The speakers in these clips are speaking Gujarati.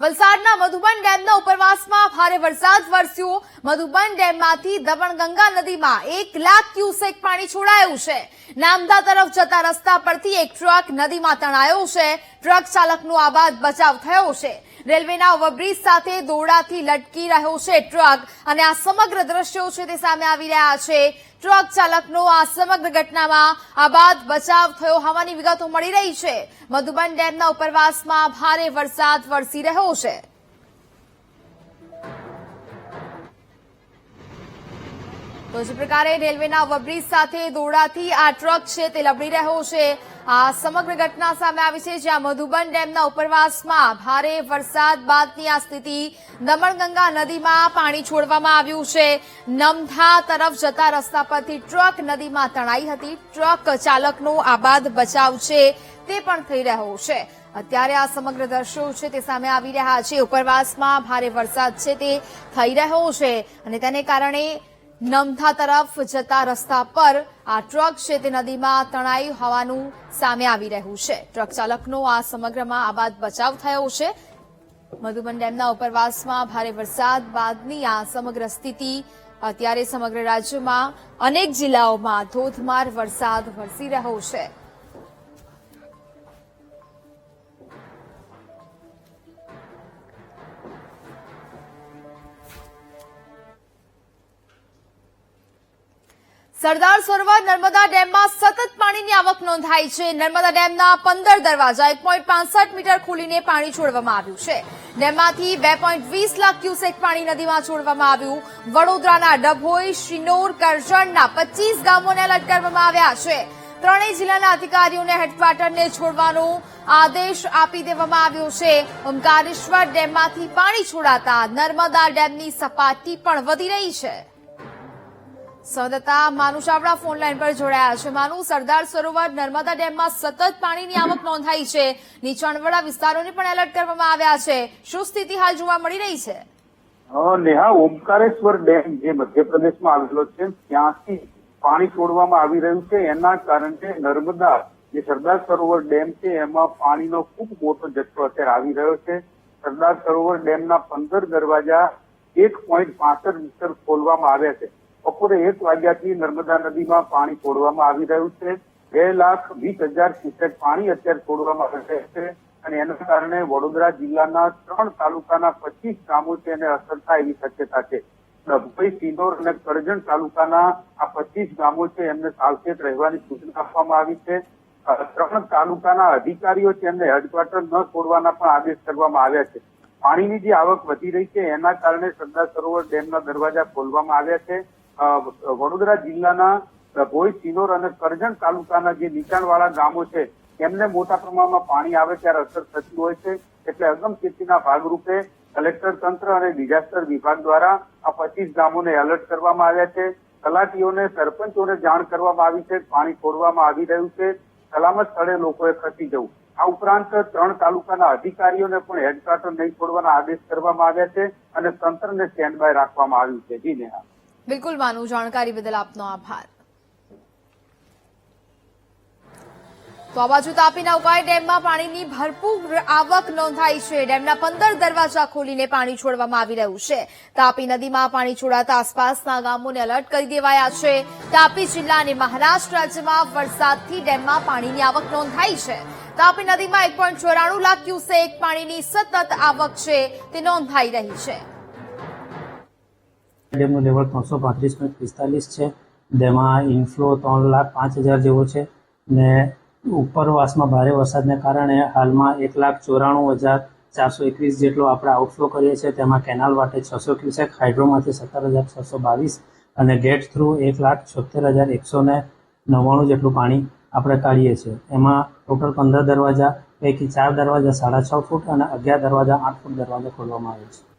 વલસાડના મધુબન ડેમના ઉપરવાસમાં ભારે વરસાદ વરસ્યો. મધુબન ડેમમાંથી દમણગંગા નદીમાં એક લાખ ક્યુસેક પાણી છોડાયું છે. નામદા તરફ જતા રસ્તા પરથી એક ટ્રક નદીમાં તણાયો છે. ટ્રક ચાલકનો આબાદ બચાવ થયો છે. રેલવેના ઓવરબ્રિજ સાથે દોરડાથી લટકી રહ્યો છે ટ્રક અને આ સમગ્ર દ્રશ્યો છે તે સામે આવી રહ્યા છે. ટ્રક ચાલકનો આ સમગ્ર ઘટનામાં આબાદ બચાવ થયો હોવાની વિગતો મળી રહી છે. મધુબન ડેમના ઉપરવાસમાં ભારે વરસાદ વરસી રહ્યો છે. તો જે પ્રકારે રેલવેના ઓવરબ્રિજ સાથે દોરડાથી આ ટ્રક છે તે લબડી રહ્યો છે. આ સમગ્ર ઘટના સામે આવી છે, જ્યાં મધુબન ડેમના ઉપરવાસમાં ભારે વરસાદ બાદની આ સ્થિતિ દમણગંગા નદીમાં પાણી છોડવામાં આવ્યું છે. નમથા તરફ જતા રસ્તા પરથી ટ્રક નદીમાં તણાઈ હતી. ટ્રક ચાલકનો આબાદ બચાવ છે તે પણ થઈ રહ્યો છે. અત્યારે આ સમગ્ર દ્રશ્યો છે તે સામે આવી રહ્યા છે. ઉપરવાસમાં ભારે વરસાદ છે તે થઈ રહ્યો છે અને તેને કારણે નમથા તરફ જતા રસ્તા પર આ ટ્રક છે તે નદીમાં તણાઈ હોવાનું સામે આવી રહ્યું છે. ટ્રક ચાલકનો આ સમગ્રમાં આ બાદ બચાવ થયો છે. મધુબન ડેમના ઉપરવાસમાં ભારે વરસાદ બાદની આ સમગ્ર સ્થિતિ, અત્યારે સમગ્ર રાજ્યમાં અનેક જિલ્લાઓમાં ધોધમાર વરસાદ વરસી રહ્યો છે. સરદાર સરોવર નર્મદા ડેમમાં સતત પાણીની આવક નોંધાઈ છે. નર્મદા ડેમના પંદર દરવાજા એક મીટર ખોલીને પાણી છોડવામાં આવ્યું છે. ડેમમાંથી બે લાખ ક્યુસેક પાણી નદીમાં છોડવામાં આવ્યું. વડોદરાના ડભોઈ, શિનોર, કરજણના પચીસ ગામોને એલર્ટ કરવામાં આવ્યા છે. ત્રણેય જિલ્લાના અધિકારીઓને હેડક્વાર્ટરને છોડવાનો આદેશ આપી દેવામાં આવ્યો છે. ઓમકારેશ્વર ડેમમાંથી પાણી છોડાતા નર્મદા ડેમની સપાટી પણ વધી રહી છે. સંવાદદાતા માનુ ચાવડા ફોન લાઈન પર જોડાયા છે. માનુ, સરદાર સરોવર નર્મદા ડેમમાં સતત પાણીની આવક નોંધાઈ છે. નીચાણવાળા વિસ્તારોને પણ એલર્ટ કરવામાં આવ્યા છે. શું સ્થિતિ હાલ જોવા મળી રહી છે? નેહા, ઓમકારેશ્વર ડેમ જે મધ્યપ્રદેશમાં આવેલો છે, ત્યાંથી પાણી છોડવામાં આવી રહ્યું છે. એના કારણે નર્મદા જે સરદાર સરોવર ડેમ છે, એમાં પાણીનો ખૂબ મોટો જથ્થો અત્યારે આવી રહ્યો છે. સરદાર સરોવર ડેમના પંદર દરવાજા એક પોઈન્ટ પાસઠ મીટર ખોલવામાં આવ્યા છે. બપોરે એક વાગ્યાથી નર્મદા નદીમાં પાણી છોડવામાં આવી રહ્યું છે. બે લાખ વીસ હજાર ક્યુસેક પાણી અત્યારે છોડવામાં આવી રહ્યા છે અને એના કારણે વડોદરા જિલ્લાના ત્રણ તાલુકાના પચીસ ગામો છે એને અસર થાય એવી શક્યતા છે. ડભોઈ સિનોર અને કરજણ તાલુકાના આ પચીસ ગામો છે એમને સાવચેત રહેવાની સૂચના આપવામાં આવી છે. ત્રણ તાલુકાના અધિકારીઓ છે એમને હેડક્વાર્ટર ન છોડવાના પણ આદેશ કરવામાં આવ્યા છે. પાણીની જે આવક વધી રહી છે એના કારણે સરદાર સરોવર ડેમના દરવાજા ખોલવામાં આવ્યા છે. વડોદરા જિલ્લાના ભોઈ, સિનોર અને કરજણ તાલુકાના જે નીચાણવાળા ગામો છે એમને મોટા પ્રમાણમાં પાણી આવે ત્યારે અસર થતી હોય છે. એટલે અગમચેતીના ભાગરૂપે કલેક્ટર તંત્ર અને ડિઝાસ્ટર વિભાગ દ્વારા આ પચીસ ગામોને એલર્ટ કરવામાં આવ્યા છે. તલાટીઓને, સરપંચોને જાણ કરવામાં આવી છે. પાણી છોડવામાં આવી રહ્યું છે. સલામત સ્થળે લોકોએ ખસી જવું. આ ઉપરાંત ત્રણ તાલુકાના અધિકારીઓને પણ હેડક્વાર્ટર નહીં છોડવાના આદેશ કરવામાં આવ્યા છે અને તંત્રને સ્ટેન્ડ બાય રાખવામાં આવ્યું છે. જી નેહા. બિલકુલ માનુ જાણકારી બદલ આપનો આભાર. તો આ બાજુ તાપીના ઉકાઈ ડેમમાં પાણીની ભરપૂર આવક નોંધાઈ છે. ડેમના પંદર દરવાજા ખોલીને પાણી છોડવામાં આવી રહ્યું છે. તાપી નદીમાં પાણી છોડાતા આસપાસના ગામોને એલર્ટ કરી દેવાયા છે. તાપી જિલ્લા અને મહારાષ્ટ્ર રાજ્યમાં વરસાદથી ડેમમાં પાણીની આવક નોંધાઈ છે. તાપી નદીમાં એક લાખ ક્યુસેક પાણીની સતત આવક છે. તે નોંધાઈ રહી છે. ડેમનું લેવલ ત્રણસો પાંત્રીસ પોઈન્ટ પિસ્તાલીસ છે. જેમાં ઇનફ્લો ત્રણ લાખ પાંચ હજાર જેવો છે. ને ઉપરવાસમાં ભારે વરસાદને કારણે હાલમાં એક લાખ ચોરાણું હજાર ચારસો એકવીસ જેટલો આપણે આઉટફ્લો કરીએ છીએ. તેમાં કેનાલ વાટે છસો ક્યુસેક હાઇડ્રોમાંથી સત્તર હજાર છસો બાવીસ અને ગેટ થ્રુ એક લાખ છોતેર હજાર એકસો ને નવ્વાણું જેટલું પાણી આપણે કાઢીએ છીએ. એમાં ટોટલ પંદર દરવાજા પૈકી ચાર દરવાજા સાડા છ ફૂટ અને અગિયાર દરવાજા આઠ ફૂટ દરવાજા ખોલવામાં આવે છે.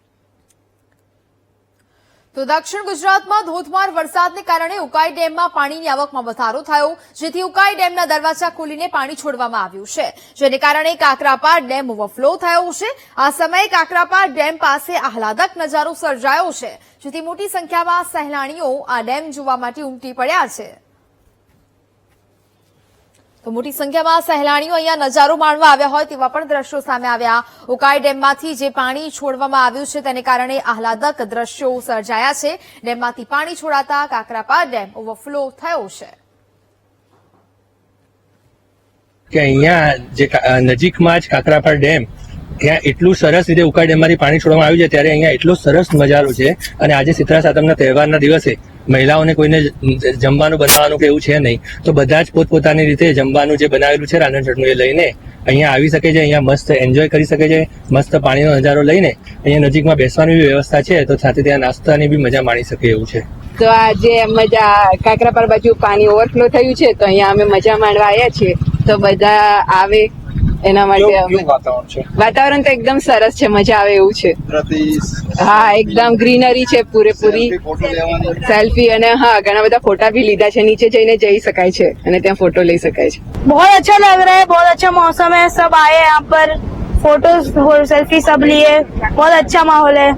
તો દક્ષિણ ગુજરાતમાં ધોધમાર વરસાદને કારણે ઉકાઈ ડેમમાં પાણીની આવકમાં વધારો થયો, જેથી ઉકાઈ ડેમના દરવાજા ખોલીને પાણી છોડવામાં આવ્યું છે. જેને કારણે કાકરાપાર ડેમ ઓવરફ્લો થયો છે. આ સમયે કાકરાપાર ડેમ પાસે આહલાદક નજારો સર્જાયો છે, જેથી મોટી સંખ્યામાં સહેલાણીઓ આ ડેમ જોવા માટે ઉમટી પડ્યા છે. તો મોટી સંખ્યામાં સહેલાણીઓ અહીંયા નજારો માણવા આવ્યા હોય તેવા પણ દ્રશ્યો સામે આવ્યા. ઉકાઈ ડેમમાંથી જે પાણી છોડવામાં આવ્યું છે તેને કારણે આહલાદક દ્રશ્યો સર્જાયા છે. ડેમમાંથી પાણી છોડાતા કાકરાપા ડેમ ઓવરફ્લો થયો છે. કે અહીંયા જે નજીકમાં જ કાકરાપાર ડેમ, ત્યાં એટલું સરસ રીતે ઉકાઈ ડેમમાંથી પાણી છોડવામાં આવ્યું છે, ત્યારે અહીંયા એટલો સરસ નજારો છે. અને આજે શીતળા સાતમના તહેવારના દિવસે મહિલાઓને કોઈને જમવાનું બનાવવાનું કે એવું છે નહીં, તો બધા જ પોતપોતાની રીતે જમવાનું જે બનાવેલું છે રાંધણ એ લઈને અહીંયા આવી શકે છે, અહીંયા મસ્ત એન્જોય કરી શકે છે, મસ્ત પાણીનો નજારો લઈને અહીંયા નજીકમાં બેસવાની બી વ્યવસ્થા છે, તો સાથે ત્યાં નાસ્તાની બી મજા માણી શકે એવું છે. તો આજે મજા કાકરાપાર બાજુ પાણી ઓવરફ્લો થયું છે, તો અહીંયા અમે મજા માણવા આવ્યા છીએ, તો બધા આવે એના માટે અમે વાતાવરણ છે વાતાવરણ તો એકદમ સરસ છે મજા આવે એવું છે પ્રતિ હા એકદમ ગ્રીનરી છે પૂરેપૂરી ફોટો લેવાની સેલ્ફી અને હા ઘણા બધા ફોટા બી લીધા છે નીચે જઈને જઈ શકાય છે અને ત્યાં ફોટો લઈ શકાય છે बहुत अच्छा लग रहा है बहुत अच्छा मौसम है सब आए यहाँ पर फोटोज सेल्फी सब लिए बहुत अच्छा माहौल है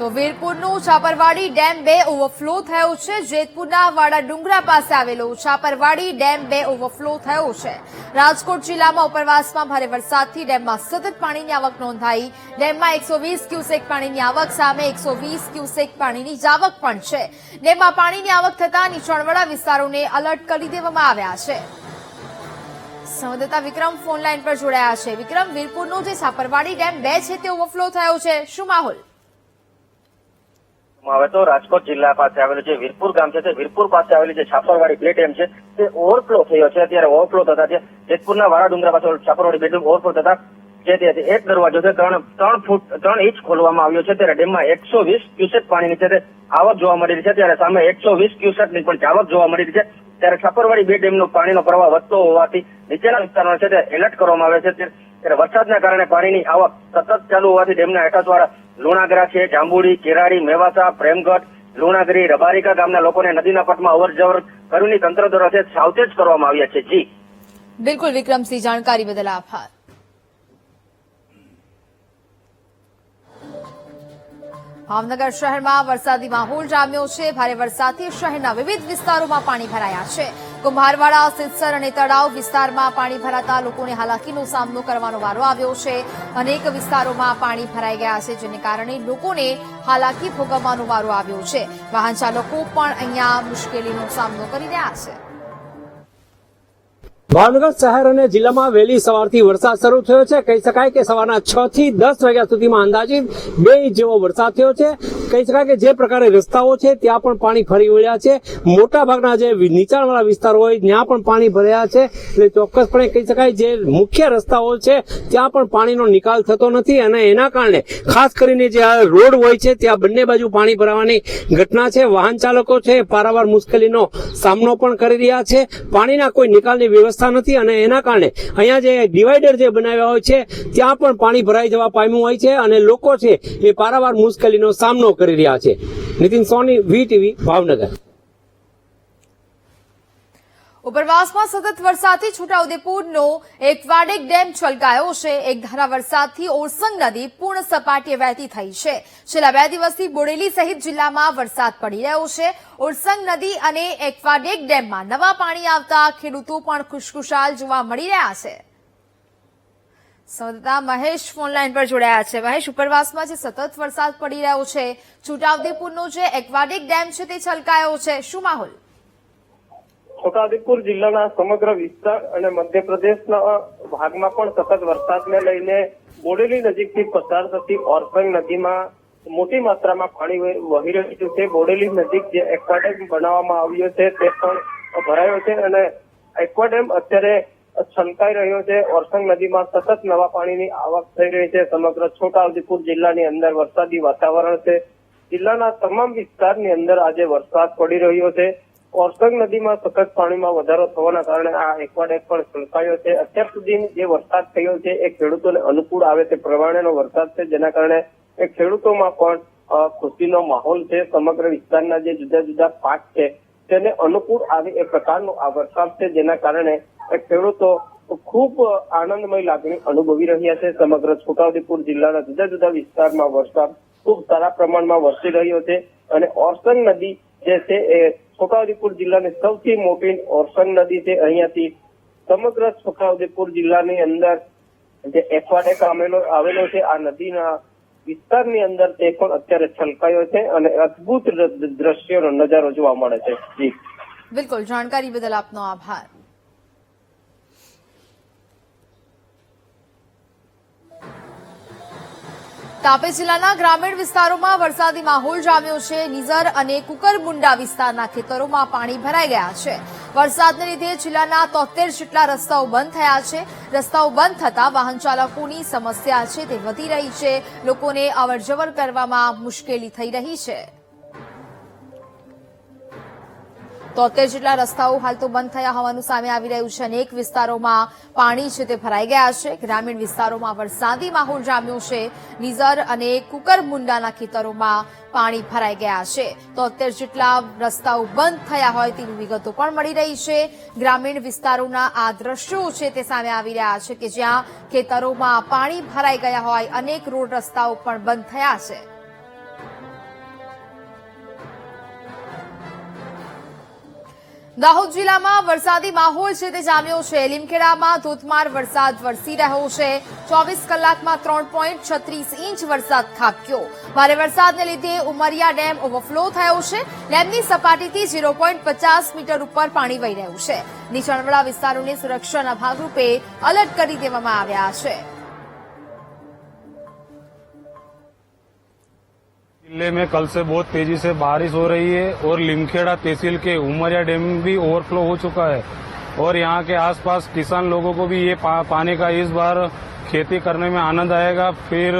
તો વીરપુરનું છાપરવાડી ડેમ બે ઓવરફ્લો થયો છે. જેતપુરના વાડા ડુંગરા પાસે આવેલો છાપરવાડી ડેમ બે ઓવરફ્લો થયો છે. રાજકોટ જિલ્લામાં ઉપરવાસમાં ભારે વરસાદથી ડેમમાં સતત પાણીની આવક નોંધાઈ. ડેમમાં એકસો વીસ ક્યુસેક પાણીની આવક, સામે એકસો વીસ ક્યુસેક પાણીની જાવક પણ છે. ડેમમાં પાણીની આવક થતાં નીચાણવાળા વિસ્તારોને અલર્ટ કરી દેવામાં આવ્યા છે. સંવાદદાતા વિક્રમ ફોન લાઈન પર જોડાયા છે. વિક્રમ, વીરપુરનો જે સાપરવાડી ડેમ બે છે તે ઓવરફ્લો થયો છે. શું માહોલ? હવે તો રાજકોટ જિલ્લા પાસે આવેલું જે વીરપુર ગામ છે તે વીરપુર પાસે આવેલી જે છાપરવાડી બે છે તે ઓવરફ્લો થયો છે. અત્યારે ઓવરફ્લો થતા જે જેતપુરના વાળા ડુંગરા પાસે છાપરવાડી બે ઓવરફ્લો થતા જે એક દરવાજો છે, ત્રણ ત્રણ ફૂટ, ત્રણ ઇંચ ખોલવામાં આવ્યો છે. ત્યારે ડેમમાં એકસો વીસ ક્યુસેક પાણીની છે તે આવક જોવા મળી રહી છે. ત્યારે સામે એકસો વીસ ક્યુસેકની પણ આવક જોવા મળી રહી છે. ત્યારે છાપરવાડી બે ડેમનો પાણીનો પ્રવાહ વધતો હોવાથી નીચેના વિસ્તારો છે તે એલર્ટ કરવામાં આવે છે. ત્યારે વરસાદના કારણે પાણીની આવક સતત ચાલુ હોવાથી ડેમના હેઠળવાળા લુણાગરા છે, જાંબુડી, કેરાડી, મેવાસા, પ્રેમગઢ, લુણાગરી, રબારીકા ગામના લોકોને નદીના પટમાં અવર જવર કરવાની તંત્ર દ્વારા છે, સાવચેત કરવામાં આવ્યા છે. જી. બિલકુલ, વિક્રમસિંહ, જાણકારી બદલ આભાર. ભાવનગર શહેરમાં વરસાદી માહોલ જામ્યો છે. ભારે વરસાદથી શહેરના વિવિધ વિસ્તારોમાં પાણી ભરાયા છે. કુંભારવાડા સિદ્સર અને તળાવ વિસ્તારમાં પાણી ભરાતા લોકોને હાલાકીનો સામનો કરવાનો વારો આવ્યો છે. અનેક વિસ્તારોમાં પાણી ભરાઈ ગયા છે, જેને કારણે લોકોને હાલાકી ભોગવવાનો વારો આવ્યો છે. વાહન ચાલકો પણ અહીંયા મુશ્કેલીનો સામનો કરી રહ્યા છે. ભાવનગર શહેર અને જિલ્લામાં વહેલી સવારથી વરસાદ શરૂ થયો છે. કહી શકાય કે સવારના છ થી દસ વાગ્યા સુધીમાં અંદાજિત બે ઇંચ જેવો વરસાદ થયો છે. કહી શકાય કે જે પ્રકારે રસ્તાઓ છે, ત્યાં પણ પાણી ફરી વળ્યા છે. મોટા ભાગના જે નીચાણવાળા વિસ્તારો હોય, ત્યાં પણ પાણી ભર્યા છે. એટલે ચોક્કસપણે કહી શકાય જે મુખ્ય રસ્તાઓ છે, ત્યાં પણ પાણીનો નિકાલ થતો નથી અને એના કારણે ખાસ કરીને જે આ રોડ હોય છે, ત્યાં બંને બાજુ પાણી ભરાવાની ઘટના છે. વાહન ચાલકો છે, પારાવાર મુશ્કેલીનો સામનો પણ કરી રહ્યા છે. પાણીના કોઈ નિકાલની વ્યવસ્થા નથી અને એના કારણે અહીંયા જે ડિવાઈડર જે બનાવ્યા હોય છે, ત્યાં પણ પાણી ભરાઈ જવા પામ્યું હોય છે અને લોકો છે એ પારાવાર મુશ્કેલીનો સામનો કરી રહ્યા છે. Nitin Soni, V TV, Bhavnagar. ઉપરવાસમાં સતત વરસાદથી છોટાઉદેપુરનો એક વાડેક ડેમ છલકાયો છે. એક ધારા વરસાદથી ઓરસંગ નદી પૂર્ણ સપાટીએ વહેતી થઈ છે. છેલ્લા બે દિવસથી બોડેલી સહિત જિલ્લામાં વરસાદ પડી રહ્યો છે. ઓરસંગ નદી અને એકવાડેક ડેમમાં નવા પાણી આવતા ખેડૂતો પણ ખુશખુશાલ જોવા મળી રહ્યા છે. સંવાદદાતા મહેશ ફોનલાઈન પર જોડાયા છે. મહેશ, ઉપરવાસમાં જે સતત વરસાદ પડી રહ્યો છે, છોટાઉદેપુરનો જે એકવાડેક ડેમ છે તે છલકાયો છે. શું માહોલ? છોટાઉદેપુર જિલ્લાના સમગ્ર વિસ્તાર અને મધ્યપ્રદેશના ભાગમાં પણ સતત વરસાદને લઈને બોડેલી નજીકથી પસાર થતી ઓરસંગ નદીમાં મોટી માત્રામાં પાણી વહી રહ્યું છે. બોડેલી નજીક જે એક્વાડેમ બનાવવામાં આવ્યો છે તે પણ ભરાયો છે અને એક્વાડેમ અત્યારે છલકાઈ રહ્યો છે. ઓરસંગ નદીમાં સતત નવા પાણીની આવક થઈ રહી છે. સમગ્ર છોટાઉદેપુર જિલ્લાની અંદર વરસાદી વાતાવરણ છે. જિલ્લાના તમામ વિસ્તારની અંદર આજે વરસાદ પડી રહ્યો છે. ઓરસંગ નદીમાં સતત પાણીમાં વધારો થવાના કારણે આ એકવાડેક પણ છલકાયો છે. અત્યાર સુધી જે વરસાદ થયો છે, એ ખેડૂતોને અનુકૂળ આવે તે પ્રમાણેનો વરસાદ છે, જેના કારણે એ ખેડૂતોમાં પણ ખુશીનો માહોલ છે. સમગ્ર વિસ્તારના જે જુદા જુદા પાક છે, તેને અનુકૂળ આવે એ પ્રકારનો આ વરસાદ છે, જેના કારણે એ ખેડૂતો ખૂબ આનંદમય લાગણી અનુભવી રહ્યા છે. સમગ્ર છોટાઉદેપુર જિલ્લાના જુદા જુદા વિસ્તારમાં વરસાદ ખૂબ સારા પ્રમાણમાં વરસી રહ્યો છે અને ઓરસંગ નદી જે છે એ છોટાઉદેપુર જિલ્લાની સૌથી મોટી ઓરસંગ નદી છે. અહીંયાથી સમગ્ર છોટાઉદેપુર જિલ્લાની અંદર જે એક્વાડેક આવેલો આવેલો છે, આ નદીના વિસ્તારની અંદર તે પણ અત્યારે છલકાયો છે અને અદભુત દ્રશ્યોનો નજારો જોવા મળે છે. બિલકુલ, જાણકારી બદલ આપનો આભાર. તાપી જિલ્લાના ગ્રામીણ વિસ્તારોમાં વરસાદી માહોલ જામ્યો છે. નિઝર અને કુકરમુંડા વિસ્તારના ખેતરોમાં પાણી ભરાઈ ગયા છે. વરસાદને લીધે જિલ્લાના તોતેર જેટલા રસ્તાઓ બંધ થયા છે. રસ્તાઓ બંધ થતા વાહન ચાલકોની સમસ્યા છે તે વધી રહી છે. લોકોને અવરજવર કરવામાં મુશ્કેલી થઈ રહી છે. તોતેર જેટલા રસ્તાઓ હાલ તો બંધ થયા હોવાનું સામે આવી રહ્યું છે અનેક વિસ્તારોમાં પાણી છે તે ભરાઈ ગયા છે. ગ્રામીણ વિસ્તારોમાં વરસાદી માહોલ જામ્યો છે. નિઝર અને કુકરમુંડાના ખેતરોમાં પાણી ભરાઈ ગયા છે. તોતેર જેટલા રસ્તાઓ બંધ થયા હોય તેવી વિગતો પણ મળી રહી છે. ગ્રામીણ વિસ્તારોના આ દ્રશ્યો છે તે સામે આવી રહ્યા છે કે જ્યાં ખેતરોમાં પાણી ભરાઈ ગયા હોય, અનેક રોડ રસ્તાઓ પણ બંધ થયા છે. દાહોદ જિલ્લામાં વરસાદી માહોલ છે તે જામ્યો છે. લીમખેડામાં ધોધમાર વરસાદ વરસી રહ્યો છે. ચોવીસ કલાકમાં ત્રણ પોઈન્ટ છત્રીસ ઇંચ વરસાદ ખાબક્યો. ભારે વરસાદને લીધે ઉમરિયા ડેમ ઓવરફ્લો થયો છે. ડેમની સપાટીથી ઝીરો પોઈન્ટ પચાસ મીટર ઉપર પાણી વહી રહ્યું છે. નીચાણવાળા વિસ્તારોને સુરક્ષાના ભાગરૂપે અલર્ટ કરી દેવામાં આવ્યા છે. ज़िले में कल से बहुत तेज़ी से बारिश हो रही है और लिमखेड़ा तहसील के उमरिया डैम भी ओवरफ्लो हो चुका है। और यहाँ के आसपास किसान लोगों को भी ये पा, पानी का इस बार खेती करने में आनंद आएगा। फिर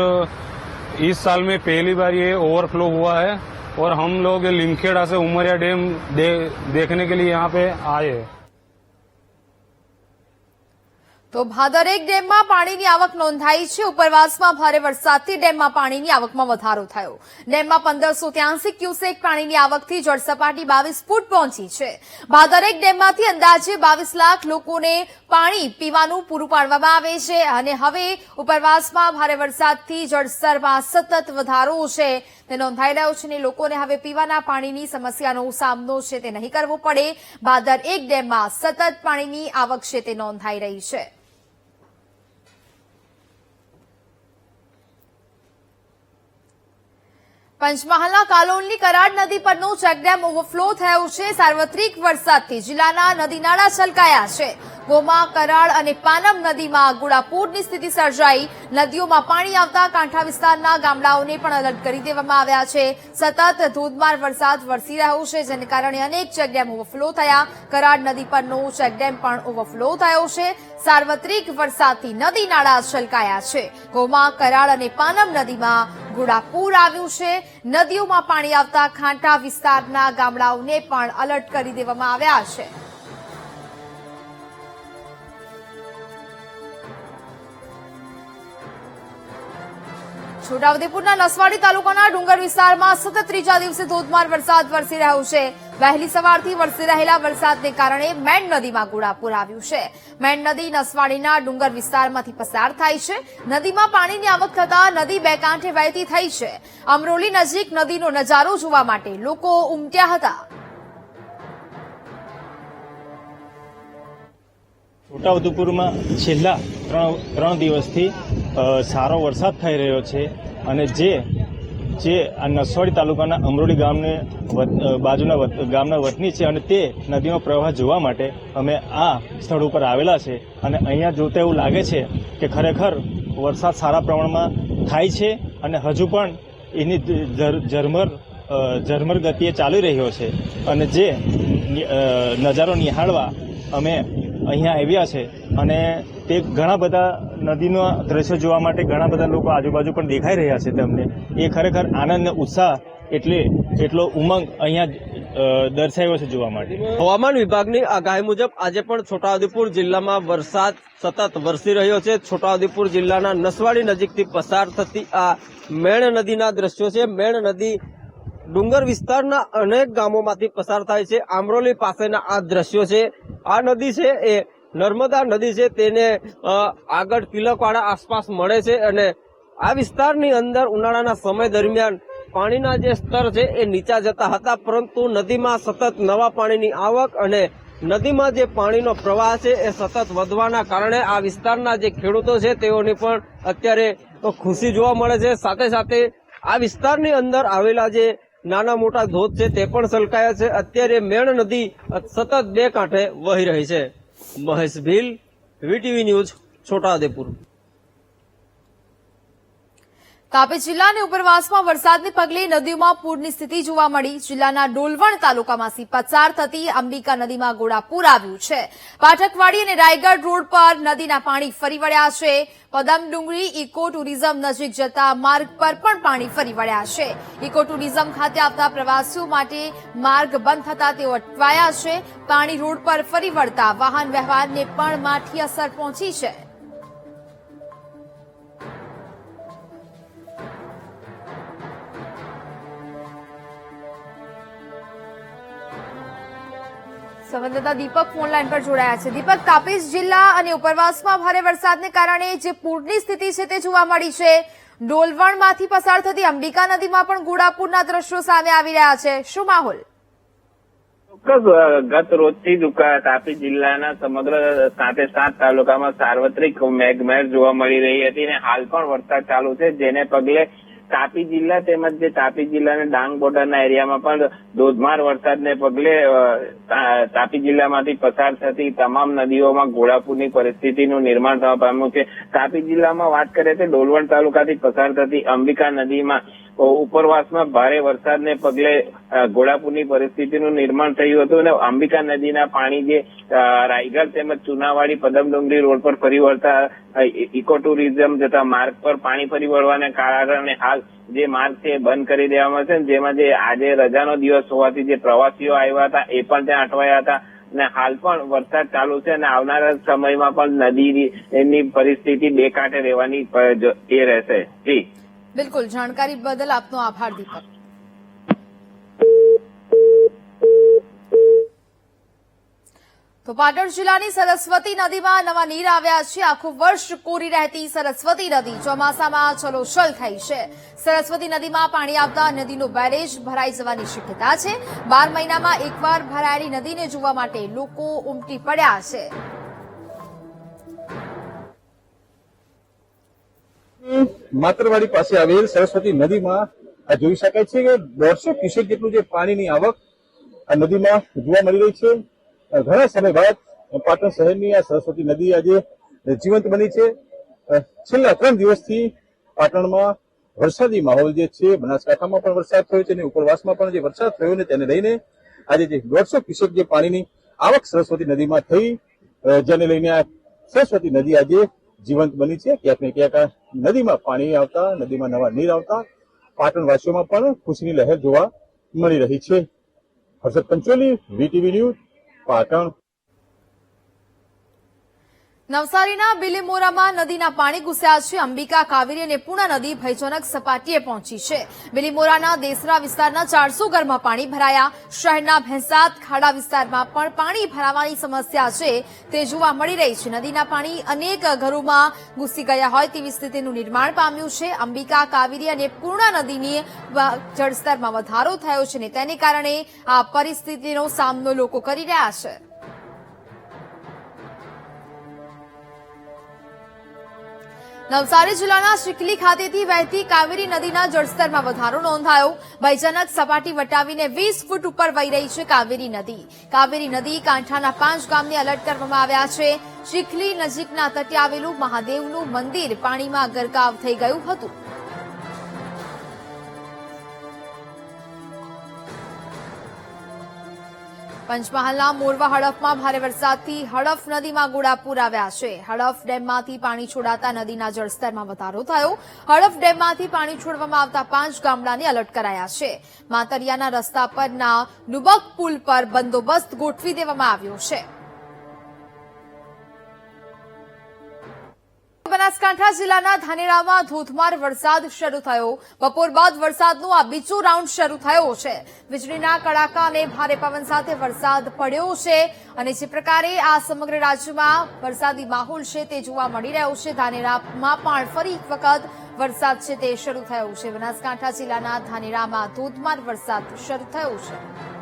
इस साल में पहली बार ये ओवरफ्लो हुआ है और हम लोग लिमखेड़ा से उमरिया डैम दे, देखने के लिए यहाँ पे आए हैं। તો ભાદરેક ડેમમાં પાણીની આવક નોંધાઈ છે. ઉપરવાસમાં ભારે વરસાદથી ડેમમાં પાણીની આવકમાં વધારો થયો. ડેમમાં પંદરસો ત્યાંસી ક્યુસેક પાણીની આવકથી જળસપાટી બાવીસ ફૂટ પહોંચી છે. ભાદરેક ડેમમાંથી અંદાજે બાવીસ લાખ લોકોને પાણી પીવાનું પૂરું પાડવામાં આવે છે અને હવે ઉપરવાસમાં ભારે વરસાદથી જળસ્તરમાં સતત વધારો છે. તે નોંધાઈ રહ્યો છે અને લોકોને હવે પીવાના પાણીની સમસ્યાનો સામનો છે, તે નહીં કરવો પડે. બાદર એક ડેમમાં સતત પાણીની આવક છે, તે નોંધાઈ રહી છે. પંચમહાલના કાલોલની કરાડ નદી પરનો ચેકડેમ ઓવરફ્લો થયો છે. સાર્વત્રિક વરસાદથી જિલ્લાના નદી નાળા છલકાયા છે. ગોમા, કરાડ અને પાનમ નદીમાં ગુડાપૂરની સ્થિતિ સર્જાઈ. નદીઓમાં પાણી આવતા કાંઠા વિસ્તારના ગામડાઓને પણ અલર્ટ કરી દેવામાં આવ્યા છે. સતત ધોધમાર વરસાદ વરસી રહ્યો છે, જેને કારણે અનેક ચેકડેમ ઓવરફ્લો થયા. કરાડ નદી પરનો ચેકડેમ પણ ઓવરફ્લો થયો છે. સાર્વત્રિક વરસાદથી નદી નાળા છલકાયા છે. ગોમા, કરાડ અને પાનમ નદીમાં ઘોડાપૂર આવ્યું છે. નદીઓમાં પાણી આવતા ખાંટા વિસ્તારના ગામડાઓને પણ અલર્ટ કરી દેવામાં આવ્યા છે. છોટાઉદેપુરના નસવાડી તાલુકાના ડુંગર વિસ્તારમાં સતત ત્રીજા દિવસે ધોધમાર વરસાદ વરસી રહ્યો છે. વહેલી સવારથી વરસી રહેલા વરસાદને કારણે મેન નદીમાં ગોળાપુર આવ્યું છે. મેન નદી નસવાડીના ડુંગર વિસ્તારમાંથી પસાર થાય છે. નદીમાં પાણીની આવક થતા નદી બે કાંઠે વહેતી થઈ છે. અમરોલી નજીક નદીનો નજારો જોવા માટે લોકો ઉમટ્યા હતા. છોટાઉદેપુરમાં છેલ્લા ત્રણ ત્રણ દિવસથી સારો વરસાદ થઈ રહ્યો છે અને જે જે આ નસવાડી તાલુકાના અમરોલી ગામને બાજુના ગામના વતની છે અને તે નદીનો પ્રવાહ જોવા માટે અમે આ સ્થળ ઉપર આવેલા છે. અને અહીંયા જોતા એવું લાગે છે કે ખરેખર વરસાદ સારા પ્રમાણમાં થાય છે અને હજુ પણ એની ઝરમર ઝરમર ગતિએ ચાલી રહ્યો છે. અને જે નજારો નિહાળવા અમે અહીંયા આવ્યા છે. અને તે ઘણા બધા નદીના દ્રશ્ય જોવા માટે ઘણા બધા લોકો આજુબાજુ પણ દેખાઈ રહ્યા છે તમને. એ ખરેખર આનંદ ઉત્સાહ એટલે એટલો ઉમંગ અહીંયા દર્શાવ્યો છે જોવા માટે. હવામાન વિભાગની આગાહી મુજબ આજે પણ છોટાઉદેપુર જિલ્લામાં વરસાદ સતત વરસી રહ્યો છે. છોટાઉદેપુર જિલ્લાના નસવાડી નજીકથી પસાર થતી આ મેણ નદીના દ્રશ્યો છે. મેણ નદી ડુંગર વિસ્તારના અનેક ગામોમાંથી પસાર થાય છે. આમરોલી પાસેના આ દ્રશ્યો છે. આ નદી છે એ નર્મદા નદી છે તેને આગળ તિલકવાડા આસપાસ મળે છે અને આ વિસ્તારની અંદર ઉનાળાના સમય દરમિયાન પાણીના જે સ્તર છે એ નીચા જતા હતા, પરંતુ નદીમાં સતત નવા પાણીની આવક અને નદીમાં જે પાણીનો પ્રવાહ છે એ સતત વધવાના કારણે આ વિસ્તારના જે ખેડૂતો છે તેઓની પણ અત્યારે ખુશી જોવા મળે છે. સાથે સાથે આ વિસ્તારની અંદર આવેલા જે નાના મોટા ધોધ છે તે પણ સલકાયા છે. અત્યારે મેણ નદી સતત બે કાંઠે વહી રહી છે. Mahesh Bhil VTV news Chhotaudepur. Tapi જિલ્લાની ઉપરવાસમાં વરસાદને પગલે નદીઓમાં પૂરની સ્થિતિ જોવા મળી. જિલ્લાના ડોલવણ તાલુકામાંથી પસાર થતી અંબિકા નદીમાં ગોળાપૂર આવ્યું છે. પાઠકવાડી અને રાયગઢ રોડ પર નદીના પાણી ફરી વળ્યા છે. પદમ ડુંગરી ઇકો ટુરિઝમ નજીક જતા માર્ગ પર પણ પાણી ફરી વળ્યા છે. ઇકો ટુરિઝમ ખાતે આવતા પ્રવાસીઓ માટે માર્ગ બંધ થતા તેઓ અટવાયા છે. પાણી રોડ પર ફરી વળતા વાહન વ્યવહારને પણ માઠી અસર પહોંચી છે. સંવાદદાતા દીપક ફોન લાઈન પર જોડાયા છે. દીપક તાપીસ જિલ્લા અને ઉપરવાસમાં ભારે વરસાદને કારણે જે પૂરની સ્થિતિ છે તે જોવા મળી છે. ડોલવણમાંથી પસાર થતી અંબિકા નદીમાં પણ ગુડાપુરના દ્રશ્યો સામે આવી રહ્યા છે. શું માહોલ? ગત રોજથી જ તાપી જિલ્લાના સમગ્ર સાતે સાત તાલુકામાં સાર્વત્રિક મેઘમહેર જોવા મળી રહી હતી અને હાલ પણ વરસાદ ચાલુ છે, જેને પગલે તાપી જિલ્લા તેમજ જે તાપી જિલ્લાના ડાંગ બોર્ડરના એરિયામાં પણ ધોધમાર વરસાદને પગલે તાપી જિલ્લામાંથી પસાર થતી તમામ નદીઓમાં ઘોડાપૂરની પરિસ્થિતિનું નિર્માણ થવા પામ્યું છે. તાપી જિલ્લામાં વાત કરીએ તો ડોલવણ તાલુકાથી પસાર થતી અંબિકા નદીમાં ઉપરવાસમાં ભારે વરસાદને પગલે ઘોડાપુરની પરિસ્થિતિનું નિર્માણ થયું હતું અને અંબિકા નદીના પાણી જે રાયગઢ તેમજ ચુનાવાડી પદમ ડુંગરી રોડ પર ફરી વળતા ઇકો ટુરિઝમ જતા માર્ગ પર પાણી ફરી વળવાને કારણે હાલ જે માર્ગ છે બંધ કરી દેવામાં છે જેમાં જે આજે રજાનો દિવસ હોવાથી જે પ્રવાસીઓ આવ્યા હતા એ પણ ત્યાં અટવાયા હતા અને હાલ પણ વરસાદ ચાલુ છે અને આવનારા સમયમાં પણ નદીની એની પરિસ્થિતિ બે કાંઠે રહેવાની એ રહેશે. જી. બિલકુલ, જાણકારી બદલ આપનો આભાર, દીપક. તો પાટણ જિલ્લાની સરસ્વતી નદીમાં નવા નીર આવ્યા છે. આખું વર્ષ કોરી રહેતી સરસ્વતી નદી. ચોમાસામાં છલોછલ થઈ છે. સરસ્વતી નદીમાં પાણી આવતા નદીનો બેરેજ ભરાઈ જવાની શક્યતા છે. બાર મહિનામાં એકવાર ભરાયેલી નદીને જોવા માટે લોકો ઉમટી પડ્યા છે. માતરવાડી પાસે આવેલ સરસ્વતી નદીમાં આ જોઈ શકાય છે કે દોઢસો ક્યુસેક જેટલું જે પાણીની આવક આ નદીમાં જોવા મળી રહી છે. ઘણા સમય બાદ પાટણ શહેરની આ સરસ્વતી નદી આજે જીવંત બની છે. છેલ્લા ત્રણ દિવસથી પાટણમાં વરસાદી માહોલ જે છે, બનાસકાંઠામાં પણ વરસાદ થયો છે અને ઉપરવાસમાં પણ જે વરસાદ થયો ને તેને લઈને આજે જે દોઢસો ક્યુસેક જે પાણીની આવક સરસ્વતી નદીમાં થઈ જેને લઈને આ સરસ્વતી નદી આજે જીવંત બની છે. ક્યાંક ને ક્યાંક નદીમાં પાણી આવતા, નદીમાં નવા નીર આવતા પાટણવાસીઓમાં પણ ખુશીની લહેર જોવા મળી રહી છે. Harshad Pancholi, VTV news, Patan. નવસારીના બિલીમોરામાં નદીના પાણી ઘૂસ્યા છે. અંબિકા કાવેરી અને પૂર્ણા નદી ભયજનક સપાટીએ પહોંચી છે. બિલીમોરાના દેસરા વિસ્તારના ચારસો ઘરમાં પાણી ભરાયા. શહેરના ભેંસાત ખાડા વિસ્તારમાં પણ પાણી ભરાવાની સમસ્યા છે. તે જોવા મળી રહી છે. નદીના પાણી અનેક ઘરોમાં ઘૂસી ગયા હોય તેવી સ્થિતિનું નિર્માણ પામ્યું છે. અંબિકા કાવેરી અને પૂર્ણા નદીની જળસ્તરમાં વધારો થયો છે અને તેને કારણે આ પરિસ્થિતિનો સામનો લોકો કરી રહ્યા છે. નવસારી જિલ્લાના ચીખલી ખાતેથી વહેતી કાવેરી નદીના જળસ્તરમાં વધારો નોંધાયો. ભયજનક સપાટી વટાવીને વીસ ફૂટ ઉપર વહી રહી છે કાવેરી નદી. કાવેરી નદી કાંઠાના પાંચ ગામને એલર્ટ કરવામાં આવ્યા છે. ચીખલી નજીકના તટે આવેલું મહાદેવનું મંદિર પાણીમાં ગરકાવ થઈ ગયું હતું. પંચમહાલના મોરવા હડફમાં ભારે વરસાદથી હડફ નદીમાં ગોળાપૂર આવ્યા છે. હડફ ડેમમાંથી પાણી છોડાતા નદીના જળસ્તરમાં વધારો થયો. હડફ ડેમમાંથી પાણી છોડવામાં આવતા પાંચ ગામડાને અલર્ટ કરાયા છે. માતરિયાના રસ્તા પરના નુબક પુલ પર બંદોબસ્ત ગોઠવી દેવામાં આવ્યો છે. બનાસકાંઠા જિલ્લાના ધાનેરામાં ધોધમાર વરસાદ શરૂ થયો. બપોર બાદ વરસાદનો આ બીજો રાઉન્ડ શરૂ થયો છે. વીજળીના કડાકા અને ભારે પવન સાથે વરસાદ પડ્યો છે અને જે પ્રકારે આ સમગ્ર રાજ્યમાં વરસાદી માહોલ છે તે જોવા મળી રહ્યો છે. ધાનેરામાં પણ ફરી એક વખત વરસાદ છે તે શરૂ થયો છે. બનાસકાંઠા જિલ્લાના ધાનેરામાં ધોધમાર વરસાદ શરૂ થયો છે.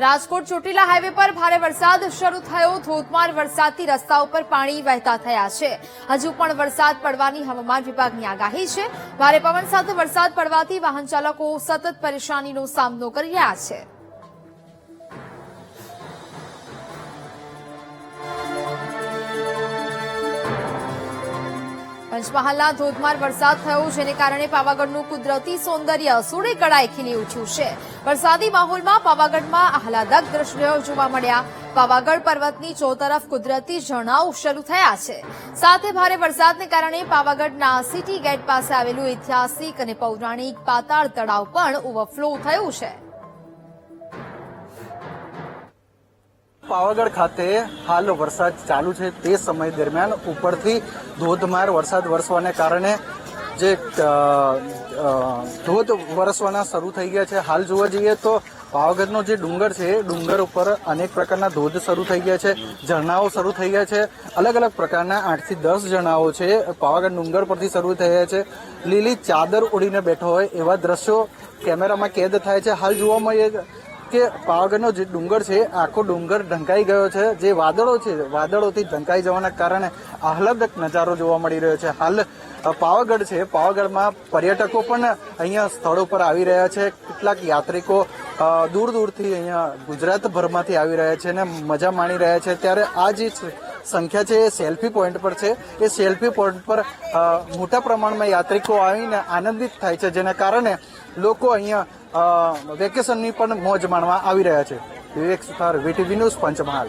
રાજકોટ ચોટીલા હાઈવે પર ભારે વરસાદ શરૂ થયો. ધોધમાર વરસાદથી રસ્તા ઉપર પાણી વહેતા થયા છે. હજુ પણ વરસાદ પડવાની હવામાન વિભાગની આગાહી છે. ભારે પવન સાથે વરસાદ પડવાથી વાહન ચાલકો સતત પરેશાનીનો સામનો કરી રહ્યા છે. પંચમહાલના ધોધમાર વરસાદ થયો, જેને કારણે પાવાગઢનું કુદરતી સૌંદર્ય સોળે કળાએ ખીલી ઉઠ્યું છે. વરસાદી માહોલમાં પાવાગઢમાં આહલાદક દ્રશ્યો જોવા મળ્યા. પાવાગઢ પર્વતની ચોતરફ કુદરતી ઝરણાઓ શરૂ થયા છે. સાથે ભારે વરસાદને કારણે પાવાગઢના સિટી ગેટ પાસે આવેલું ઐતિહાસિક અને પૌરાણિક પાતાળ તળાવ પણ ઓવરફ્લો થયું છે. પાવાગઢ ખાતે હાલ વરસાદ ચાલુ છે. તે સમય દરમિયાન ઉપરથી ધોધમાર વરસાદ વરસવાને કારણે જે ધોધ વરસવાના શરૂ થઈ ગયા છે. હાલ જોવા જઈએ તો પાવાગઢનો જે ડુંગર છે, ડુંગર ઉપર અનેક પ્રકારના ધોધ શરૂ થઈ ગયા છે. ઝરણાઓ શરૂ થઈ ગયા છે. અલગ અલગ પ્રકારના આઠથી દસ ઝરણાઓ છે પાવાગઢ ડુંગર પરથી શરૂ થઈ ગયા છે. લીલી ચાદર ઉડીને બેઠો હોય એવા દ્રશ્યો કેમેરામાં કેદ થાય છે. હાલ જોવા મળે કે પાવાગઢનો જે ડુંગર છે, આખો ડુંગર ઢંકાઈ ગયો છે. જે વાદળો છે, વાદળોથી ઢંકાઈ જવાના કારણે આહલાદક નજારો જોવા મળી રહ્યો છે. હાલ પાવાગઢ છે. પાવાગઢમાં પર્યટકો પણ અહીંયા સ્થળો પર આવી રહ્યા છે. કેટલાક યાત્રિકો દૂર દૂરથી અહીંયા ગુજરાતભરમાંથી આવી રહ્યા છે અને મજા માણી રહ્યા છે. ત્યારે આ જે સંખ્યા છે એ સેલ્ફી પોઈન્ટ પર છે. એ સેલ્ફી પોઈન્ટ પર મોટા પ્રમાણમાં યાત્રિકો આવીને આનંદિત થાય છે, જેના કારણે લોકો અહીંયા વેકેશનની પણ મોજ માણવા આવી રહ્યા છે. Vivek Suthar VTV news Panchmahal.